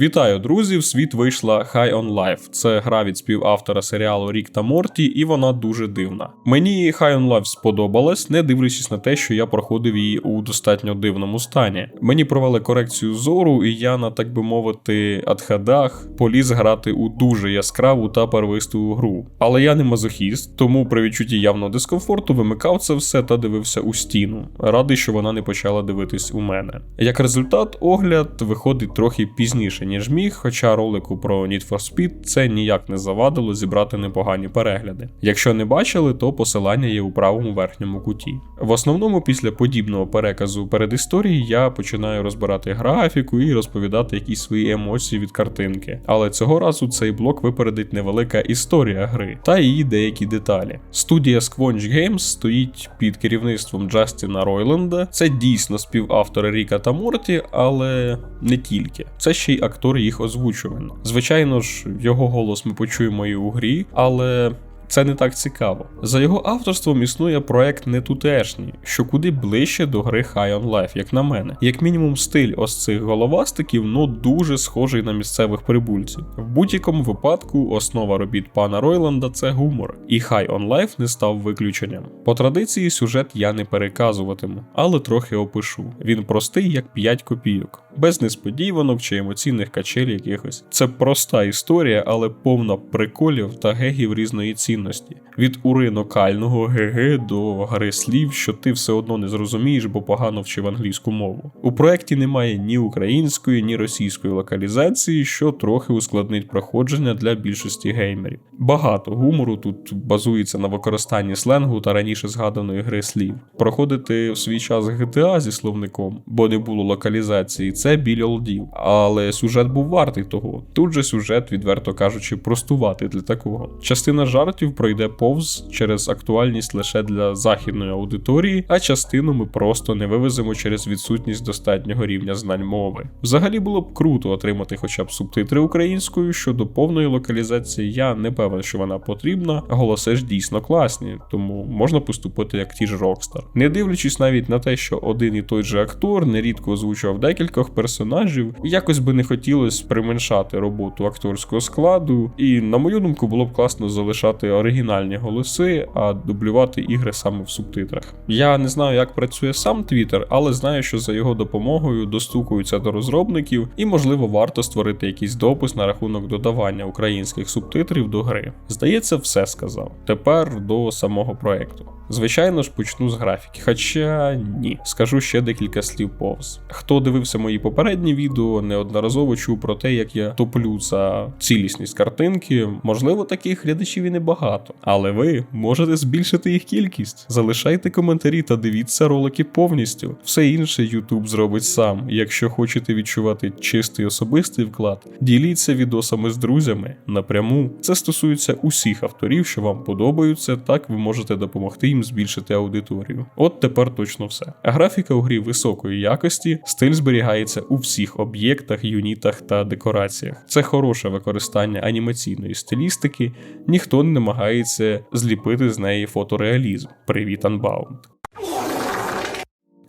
Вітаю, друзі! В світ вийшла High on Life. Це гра від співавтора серіалу Рік та Морті, і вона дуже дивна. Мені High on Life сподобалась, не дивлячись на те, що я проходив її у достатньо дивному стані. Мені провели корекцію зору, і я на так би мовити адхадах поліз грати у дуже яскраву та первисту гру. Але я не мазохіст, тому при відчутті явного дискомфорту вимикав це все та дивився у стіну. Радий, що вона не почала дивитись у мене. Як результат, огляд виходить трохи пізніше, ніж міг, хоча ролику про Need for Speed це ніяк не завадило зібрати непогані перегляди. Якщо не бачили, то посилання є у правому верхньому куті. В основному, після подібного переказу передісторії я починаю розбирати графіку і розповідати якісь свої емоції від картинки. Але цього разу цей блок випередить невелика історія гри та її деякі деталі. Студія Squanch Games стоїть під керівництвом Джастіна Ройленда. Це дійсно співавтори Ріка та Морті, але не тільки. Це ще й актор їх озвучувань. Звичайно ж, його голос ми почуємо і у грі, але це не так цікаво. За його авторством існує проект не тутешній, що куди ближче до гри High on Life, як на мене. Як мінімум, стиль ось цих головастиків ну дуже схожий на місцевих прибульців. В будь-якому випадку основа робіт пана Ройланда це гумор, і High on Life не став виключенням. По традиції сюжет я не переказуватиму, але трохи опишу. Він простий, як 5 копійок, без несподіванок чи емоційних качель якихось. Це проста історія, але повна приколів та гегів різної цінності цінності. Від уринокального ГГ до гри слів, що ти все одно не зрозумієш, бо погано вчив англійську мову. У проєкті немає ні української, ні російської локалізації, що трохи ускладнить проходження для більшості геймерів. Багато гумору тут базується на використанні сленгу та раніше згаданої гри слів. Проходити в свій час GTA зі словником, бо не було локалізації, це біль олдів. Але сюжет був вартий того. Тут же сюжет, відверто кажучи, простувати для такого. Частина жартів років пройде повз через актуальність лише для західної аудиторії, а частину ми просто не вивеземо через відсутність достатнього рівня знань мови. Взагалі було б круто отримати хоча б субтитри українською. Щодо повної локалізації, я не певен, що вона потрібна, голоси ж дійсно класні, тому можна поступити як ті ж Rockstar. Не дивлячись навіть на те, що один і той же актор нерідко озвучував декількох персонажів, якось би не хотілося применшати роботу акторського складу, і на мою думку було б класно залишати оригінальні голоси, а дублювати ігри саме в субтитрах. Я не знаю, як працює сам Twitter, але знаю, що за його допомогою достукуються до розробників, і, можливо, варто створити якийсь допис на рахунок додавання українських субтитрів до гри. Здається, все сказав. Тепер до самого проекту. Звичайно ж, почну з графіки, хоча ні, скажу ще декілька слів повз. Хто дивився мої попередні відео, неодноразово чув про те, як я топлю за цілісність картинки. Можливо, таких глядачів і небагато, але ви можете збільшити їх кількість. Залишайте коментарі та дивіться ролики повністю. Все інше YouTube зробить сам. Якщо хочете відчувати чистий особистий вклад, діліться відосами з друзями напряму. Це стосується усіх авторів, що вам подобаються, так ви можете допомогти їм збільшити аудиторію. От тепер точно все. Графіка у грі високої якості, стиль зберігається у всіх об'єктах, юнітах та декораціях. Це хороше використання анімаційної стилістики, ніхто не намагається зліпити з неї фотореалізм. Привіт, Unbound.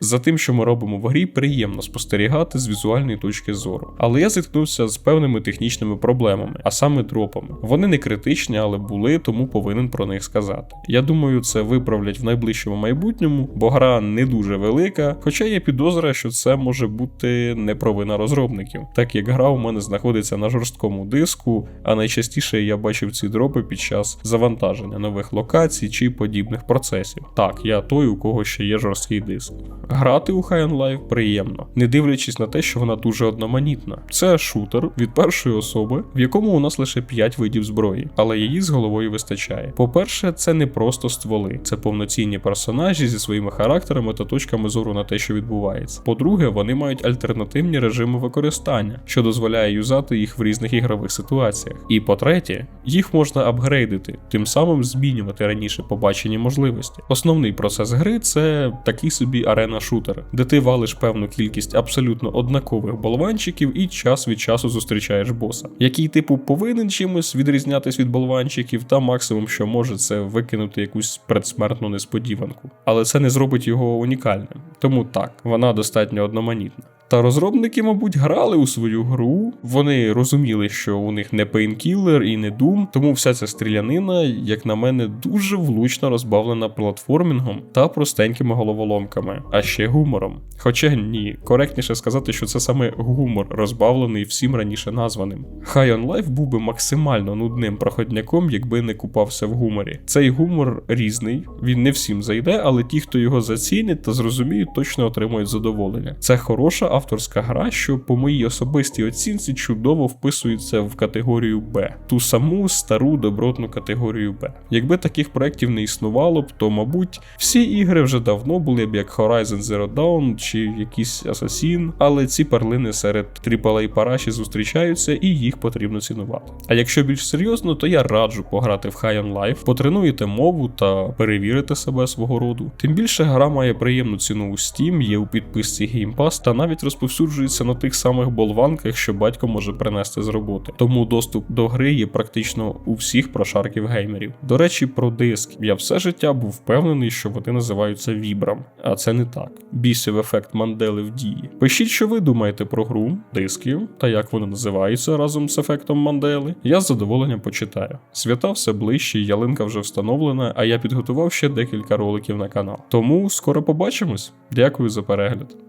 За тим, що ми робимо в грі, приємно спостерігати з візуальної точки зору. Але я зіткнувся з певними технічними проблемами, а саме дропами. Вони не критичні, але були, тому повинен про них сказати. Я думаю, це виправлять в найближчому майбутньому, бо гра не дуже велика, хоча є підозра, що це може бути не провина розробників, так як гра у мене знаходиться на жорсткому диску, а найчастіше я бачив ці дропи під час завантаження нових локацій чи подібних процесів. Так, я той, у кого ще є жорсткий диск. Грати у High on Life приємно, не дивлячись на те, що вона дуже одноманітна. Це шутер від першої особи, в якому у нас лише 5 видів зброї, але її з головою вистачає. По-перше, це не просто стволи, це повноцінні персонажі зі своїми характерами та точками зору на те, що відбувається. По-друге, вони мають альтернативні режими використання, що дозволяє юзати їх в різних ігрових ситуаціях. І по-третє, їх можна апгрейдити, тим самим змінювати раніше побачені можливості. Основний процес гри це такий собі арена шутер, де ти валиш певну кількість абсолютно однакових болванчиків і час від часу зустрічаєш боса, який типу повинен чимось відрізнятись від болванчиків, та максимум, що може, це викинути якусь предсмертну несподіванку. Але це не зробить його унікальним. Тому так, вона достатньо одноманітна. Та розробники, мабуть, грали у свою гру. Вони розуміли, що у них не Painkiller і не Doom, тому вся ця стрілянина, як на мене, дуже влучно розбавлена платформінгом та простенькими головоломками, а ще гумором. Хоча ні, коректніше сказати, що це саме гумор, розбавлений всім раніше названим. High on Life був би максимально нудним проходняком, якби не купався в гуморі. Цей гумор різний, він не всім зайде, але ті, хто його зацінить та зрозуміють, точно отримують задоволення. Це хороша авторська гра, що по моїй особистій оцінці чудово вписується в категорію Б, ту саму стару добротну категорію Б. Якби таких проєктів не існувало б, то мабуть всі ігри вже давно були б як Horizon Zero Dawn чи якийсь Assassin, але ці перлини серед AAA параші зустрічаються і їх потрібно цінувати. А якщо більш серйозно, то я раджу пограти в High on Life, потренуєте мову та перевірите себе свого роду. Тим більше гра має приємну ціну у Steam, є у підписці Game Pass та навіть розповсюджується на тих самих болванках, що батько може принести з роботи. Тому доступ до гри є практично у всіх прошарків геймерів. До речі, про диск. Я все життя був впевнений, що вони називаються вібрам, а це не так. Бісів ефект Мандели в дії. Пишіть, що ви думаєте про гру, дисків та як вони називаються разом з ефектом Мандели. Я з задоволенням почитаю. Свята все ближче, ялинка вже встановлена, а я підготував ще декілька роликів на канал. Тому скоро побачимось. Дякую за перегляд.